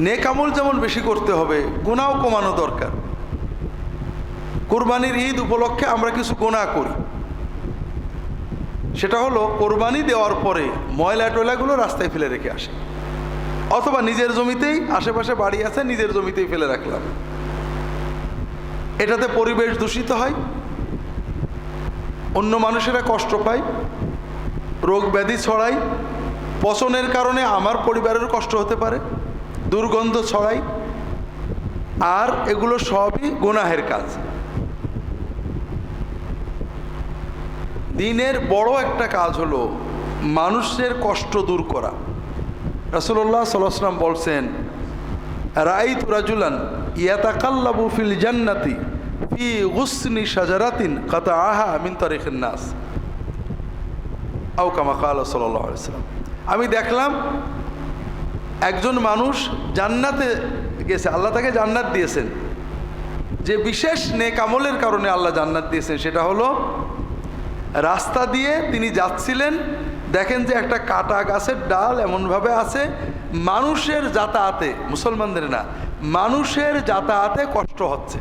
নেকামল যেমন বেশি করতে হবে, গুণাও কমানো দরকার। কোরবানির ঈদ উপলক্ষে আমরা কিছু গোনা করি। সেটা হলো, কোরবানি দেওয়ার পরে ময়লা টয়লাগুলো রাস্তায় ফেলে রেখে আসে। অথবা নিজের জমিতেই, আশেপাশে বাড়ি আছে, নিজের জমিতেই ফেলে রাখলাম। এটাতে পরিবেশ দূষিত হয়, অন্য মানুষেরা কষ্ট পায়, রোগ ব্যাধি ছড়ায়, পচনের কারণে আমার পরিবারের কষ্ট হতে পারে। দুর্গন্ধ ছড়ায় আর এগুলো সবই গুনাহের কাজ। দিনের বড় একটা কাজ হলো মানুষের কষ্ট দূর করা। রাসুল্লাহ সাল্লাম বলছেন রাইত রাজুলান ইয়াতাকাল্লাবু ফিল জান্নাতি ফি গুসনি সাজারাতিন কাতা আহা মিন তারিখের নাস। আউ কামা কাল সাল্লাম আমি দেখলাম একজন মানুষ জান্নাতে গেছে, আল্লাহ তাকে জান্নাত দিয়েছেন। যে বিশেষ নেক আমলের কারণে আল্লাহ জান্নাত দিয়েছেন, সেটা হলো রাস্তা দিয়ে তিনি যাচ্ছিলেন, দেখেন যে একটা কাটা গাছের ডাল এমনভাবে আছে, মানুষের যাতায়াতে, মুসলমানদের না, মানুষের যাতায়াতে কষ্ট হচ্ছে।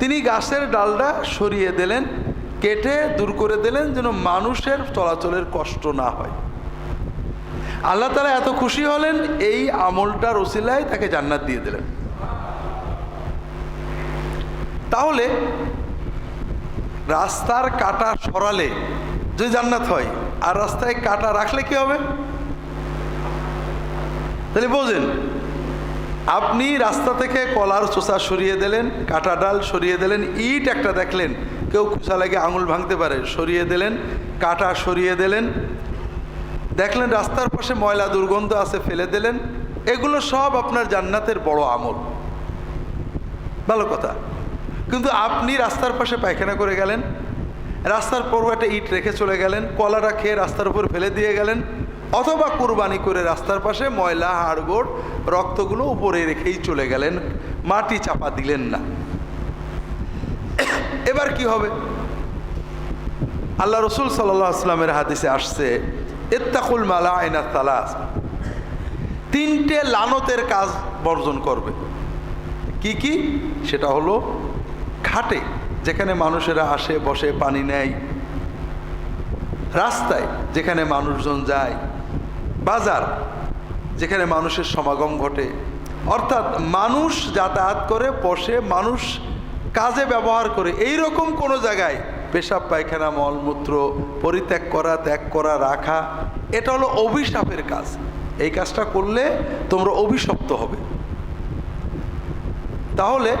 তিনি গাছের ডালটা সরিয়ে দিলেন, কেটে দূর করে দিলেন যেন মানুষের চলাচলের কষ্ট না হয়। আল্লাহ তালা এত খুশি হলেন, এই আমলটার ওসিলায় তাকে জান্নাত দিয়ে দিলেন। তাহলে রাস্তার কাটা সরালে যদি জান্নাত হয়, আর রাস্তায় কাটা রাখলে কি হবে? তাহলে বোঝেন, আপনি রাস্তা থেকে কলার চোষা সরিয়ে দিলেন, কাটা ডাল সরিয়ে দিলেন, ইট একটা দেখলেন, কেউ কুচা লাগে আঙুল ভাঙতে পারে, সরিয়ে দিলেন, কাটা সরিয়ে দিলেন দেখলেন রাস্তার পাশে ময়লা দুর্গন্ধ আছে, ফেলে দিলেন। এগুলো সব আপনার জান্নাতের বড় আমল। ভালো কথা। কিন্তু আপনি রাস্তার পাশে পায়খানা করে গেলেন, রাস্তার পর একটা ইট রেখে চলে গেলেন, কলাটা খেয়ে রাস্তার উপর ফেলে দিয়ে গেলেন, অথবা কুরবানি করে রাস্তার পাশে ময়লা, হাড়গোড়, রক্তগুলো উপরে রেখেই চলে গেলেন। মাটি চাপা দিলেন না। এবার কি হবে? আল্লাহ রসুল সাল্লাহ আসলামের হাদিসে আসছে এত্তাকুল মালা আইনা তালাস তিনটে লানতের কাজ বর্জন করবে। কি কি? সেটা হলো ঘাটে, যেখানে মানুষেরা আসে, বসে, পানি নেয়। রাস্তায়, যেখানে মানুষজন যায়। বাজার, যেখানে মানুষের সমাগম ঘটে। অর্থাৎ মানুষ যাতায়াত করে, বসে, মানুষ কাজে ব্যবহার করে। এই রকম কোনো জায়গায় পেশাব পায়খানা, মলমূত্র পরিত্যাগ করা, ত্যাগ করা, রাখা, এটা হলো অভিশাপের কাজ। এই কাজটা করলে তোমরা অভিশপ্ত হবে। তাহলে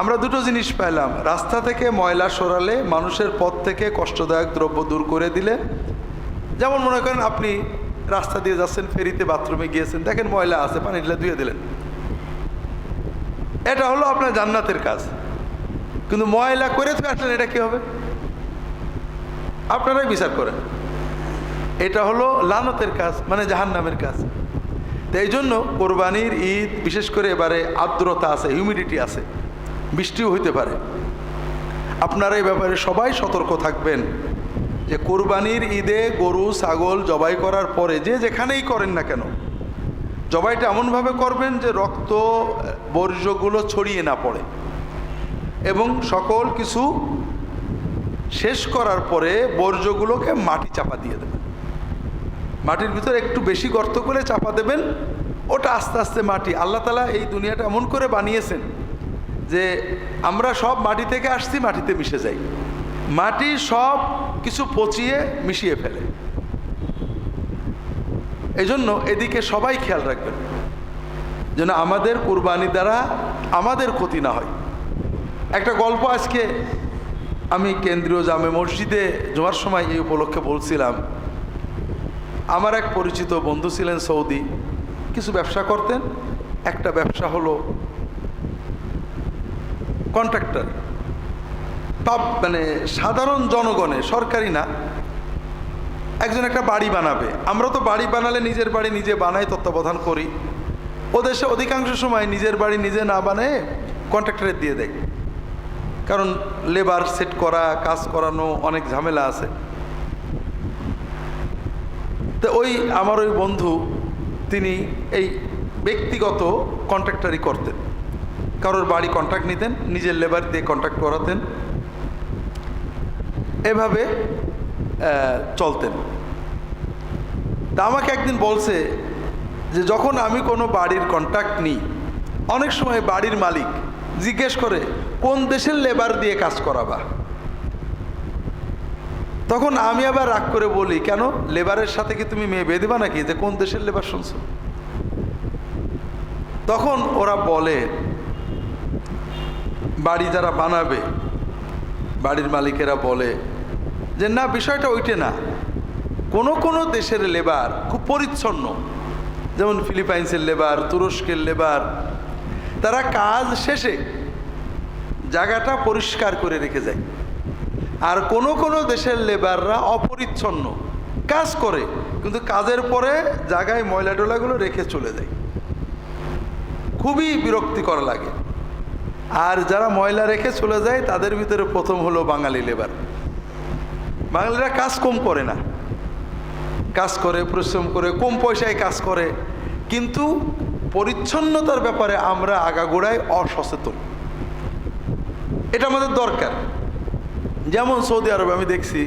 আমরা দুটো জিনিস পেলাম রাস্তা থেকে ময়লা সরালে মানুষের পথ থেকে কষ্টদায়ক দ্রব্য দূর করে দিলে। যেমন মনে করেন আপনি রাস্তা দিয়ে যাচ্ছেন, ফেরিতে বাথরুমে গিয়েছেন, দেখেন ময়লা আছে, পানি ঢেলে ধুয়ে দিলেন। এটা হলো আপনার জান্নাতের কাজ। কিন্তু ময়লা করে তো আসলেন, এটা কি হবে? আপনারাই বিচার করেন। এটা হলো লানতের কাজ মানে জাহান্নামের কাজ। তো এই জন্য কোরবানির ঈদ, বিশেষ করে এবারে আর্দ্রতা আছে হিউমিডিটি আছে, বৃষ্টিও হইতে পারে। আপনারা এই ব্যাপারে সবাই সতর্ক থাকবেন যে কোরবানির ঈদে গরু, ছাগল জবাই করার পরে যে যেখানেই করেন না কেন, জবাইটা এমনভাবে করবেন যে রক্ত, বর্জ্যগুলো ছড়িয়ে না পড়ে। এবং সকল কিছু শেষ করার পরে বর্জ্যগুলোকে মাটি চাপা দিয়ে দেবেন। মাটির ভিতরে একটু বেশি গর্ত করে চাপা দেবেন, ওটা আস্তে আস্তে মাটি। আল্লাহ তালা এই দুনিয়াটা এমন করে বানিয়েছেন যে আমরা সব মাটি থেকে আসছি, মাটিতে মিশে যাই। মাটি সব কিছু পচিয়ে মিশিয়ে ফেলে। এই জন্য এদিকে সবাই খেয়াল রাখবেন, যেন আমাদের কুরবানি দ্বারা আমাদের ক্ষতি না হয়। একটা গল্প আজকে আমি কেন্দ্রীয় জামে মসজিদে যাওয়ার সময় এই উপলক্ষে বলছিলাম, আমার এক পরিচিত বন্ধু ছিলেন সৌদি, কিছু ব্যবসা করতেন। একটা ব্যবসা হলো কন্ট্রাক্টর পাব মানে সাধারণ জনগণে, সরকারি না। একজন একটা বাড়ি বানাবে। আমরা তো বাড়ি বানালে নিজের বাড়ি নিজে বানাই, তত্ত্বাবধান করি। ও দেশে অধিকাংশ সময় নিজের বাড়ি নিজে না বানায় কন্ট্রাক্টরের দিয়ে দেয়। কারণ লেবার সেট করা, কাজ করানো অনেক ঝামেলা আছে। তো ওই আমার ওই বন্ধু, তিনি এই ব্যক্তিগত কন্ট্রাক্টারি করতেন। কারোর বাড়ি কন্ট্রাক্ট নিতেন, নিজের লেবার দিয়ে কন্ট্রাক্ট করাতেন। এভাবে চলতেন। তা আমাকে একদিন বলছে যে, যখন আমি কোনো বাড়ির কন্ট্রাক্ট নিই, অনেক সময় বাড়ির মালিক জিজ্ঞেস করে, কোন দেশের লেবার দিয়ে কাজ করাবা? তখন আমি আবার রাগ করে বলি, কেন? লেবারের সাথে কি তুমি মেয়ে বেঁধে নাকি? যে কোন দেশের লেবার শুনছো? তখন ওরা বলে, বাড়ি যারা বানাবে, বাড়ির মালিকেরা বলে যে, না, বিষয়টা ওইটে না। কোনো কোনো দেশের লেবার খুব পরিচ্ছন্ন। যেমন ফিলিপাইন্সের লেবার তুরস্কের লেবার তারা কাজ শেষে জায়গাটা পরিষ্কার করে রেখে যায়। আর কোনো কোনো দেশের লেবাররা অপরিচ্ছন্ন কাজ করে, কিন্তু কাজের পরে জায়গায় ময়লা টোলাগুলো রেখে চলে যায়। খুবই বিরক্তিকর লাগে। আর যারা ময়লা রেখে চলে যায়, তাদের ভিতরে প্রথম হলো বাঙালি লেবার বাঙালিরা কাজ কম করে না। কাজ করে, পরিশ্রম করে, কম পয়সায় কাজ করে। কিন্তু পরিচ্ছন্নতার ব্যাপারে আমরা আগাগোড়ায় অসচেতন। এটা আমাদের দরকার। যেমন সৌদি আরবে আমি দেখছি,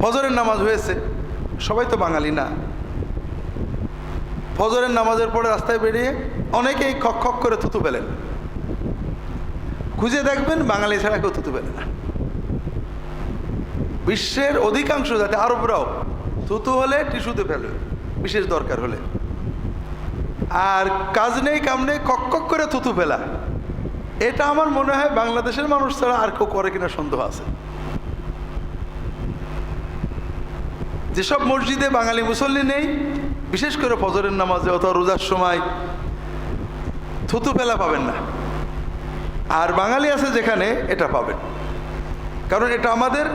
ফজরের নামাজ হয়েছে, সবাই তো বাঙালি না। ফজরের নামাজের পরে রাস্তায় বেরিয়ে অনেকেই খক খক করে থুতু ফেলেন। খুঁজে দেখবেন বাঙালি ছাড়া কেউ থুতু ফেলে না। বিশ্বের অধিকাংশ জাতি, আরবরাও থুতু হলে টিস্যুতে ফেলে, বিশেষ দরকার হলে। আর কাজ নেই, কাম নেই, কক কক করে থুতু ফেলা। এটা আমার মনে হয় বাংলাদেশের মানুষ ছাড়া আর কেউ করে কিনা সন্দেহ আছে। যেসব মসজিদে বাঙালি মুসল্লি নেই, বিশেষ করে ফজরের নামাজে অথবা রোজার সময় থুতু ফেলা পাবেন না। আর বাঙালি আছে যেখানে এটা পাবেন। কারণ এটা আমাদের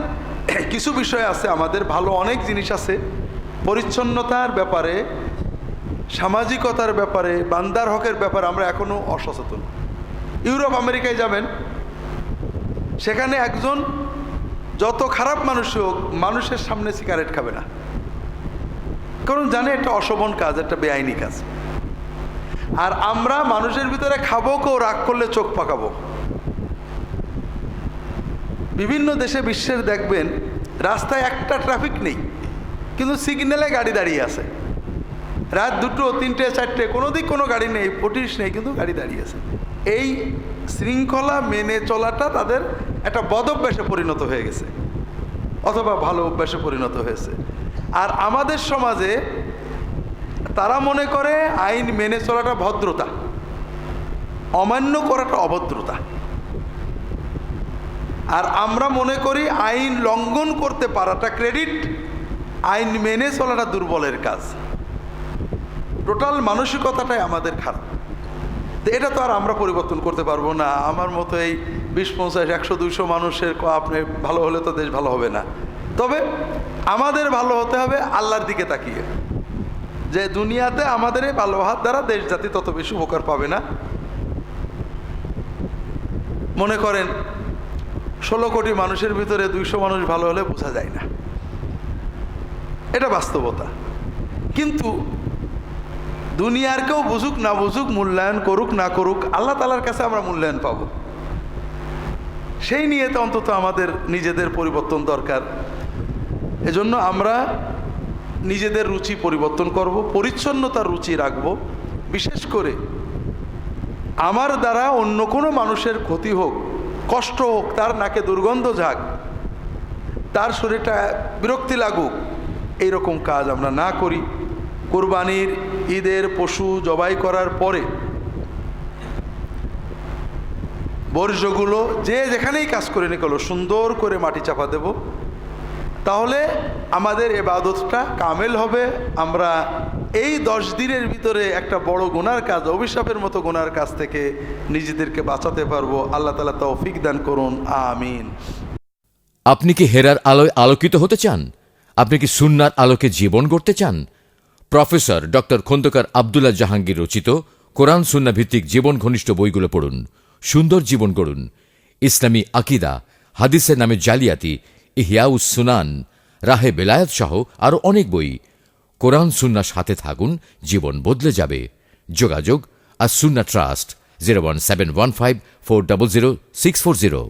কিছু বিষয় আছে, আমাদের ভালো অনেক জিনিস আছে। পরিচ্ছন্নতার ব্যাপারে সামাজিকতার ব্যাপারে, বান্দার হকের ব্যাপারে আমরা এখনও অসচেতন। ইউরোপ, আমেরিকায় যাবেন, সেখানে একজন যত খারাপ মানুষ হোক, মানুষের সামনে সিগারেট খাবে না। কারণ জানে এটা অশোভন কাজ একটা বেআইনি কাজ। আর আমরা মানুষের ভিতরে খাব কেউ, রাগ করলে চোখ পাকাবো। বিভিন্ন দেশে বিশ্বের দেখবেন, রাস্তায় একটা ট্রাফিক নেই, কিন্তু সিগন্যালে গাড়ি দাঁড়িয়ে আছে। রাত দুটো, তিনটে, চারটে, কোনো দিক কোনো গাড়ি নেই পটিশ নেই, কিন্তু গাড়ি দাঁড়িয়ে আছে। এই শৃঙ্খলা মেনে চলাটা তাদের একটা বদ অভ্যাসে পরিণত হয়ে গেছে, অথবা ভালো অভ্যাসে পরিণত হয়েছে। আর আমাদের সমাজে তারা মনে করে আইন মেনে চলাটা ভদ্রতা, অমান্য করাটা অভদ্রতা। আর আমরা মনে করি আইন লঙ্ঘন করতে পারাটা ক্রেডিট, আইন মেনে চলাটা দুর্বলের কাজ। টোটাল মানসিকতাটাই আমাদের খারাপ। তো এটা তো আর আমরা পরিবর্তন করতে পারব না। আমার মতো এই বিশ, পঞ্চাশ, একশো, দুইশো মানুষের আপনি ভালো হলে তো দেশ ভালো হবে না। তবে আমাদের ভালো হতে হবে আল্লাহর দিকে তাকিয়ে। যে দুনিয়াতে আমাদের এই ভালো হাত দ্বারা দেশ জাতি তত বেশি উপকার পাবে না। মনে করেন, ষোলো কোটি মানুষের ভিতরে দুইশো মানুষ ভালো হলে বোঝা যায় না। এটা বাস্তবতা। কিন্তু দুনিয়ার কেউ বুঝুক না বুঝুক, মূল্যায়ন করুক না করুক, আল্লাহ তালার কাছে আমরা মূল্যায়ন পাব। সেই নিয়ে তো অন্তত আমাদের নিজেদের পরিবর্তন দরকার। এজন্য আমরা নিজেদের রুচি পরিবর্তন করব, পরিচ্ছন্নতার রুচি রাখব। বিশেষ করে আমার দ্বারা অন্য কোনো মানুষের ক্ষতি হোক, কষ্ট হোক, তার নাকে দুর্গন্ধ যাক, তার শরীরটা বিরক্তি লাগুক, এইরকম কাজ আমরা না করি। কোরবানির ঈদের পশু জবাই করার পরে বর্জ্যগুলো যে যেখানেই কাজ করে নিকলো সুন্দর করে মাটি চাপা দেব। তাহলে আমাদের এবাদতটা কামেল হবে। আমরা এই দশ দিনের ভিতরে একটা বড় গুনার কাজ, অভিশাপের মতো গোনার কাজ থেকে নিজেদেরকে বাঁচাতে পারব। আল্লাহ তালা তৌফিক দান করুন। আমিন। আপনি কি হেরার আলোয় আলোকিত হতে চান? আপনি কি সুন্নার আলোকে জীবন গড়তে চান? প্রফেসর ডক্টর খন্দকার আবদুল্লাহ জাহাঙ্গীর রচিত কোরআন সুন্না ভিত্তিক জীবন ঘনিষ্ঠ বইগুলো পড়ুন, সুন্দর জীবন গড়ুন। ইসলামী আকিদা, হাদিসের নামে জালিয়াতি ইহিয়াউস সুনান, রাহে বেলায়াত সহ আরও অনেক বই। কোরআন সুন্নার সাথে থাকুন, জীবন বদলে যাবে। যোগাযোগ আর Sunnah trust, zero one seven one five four double zero six four zero.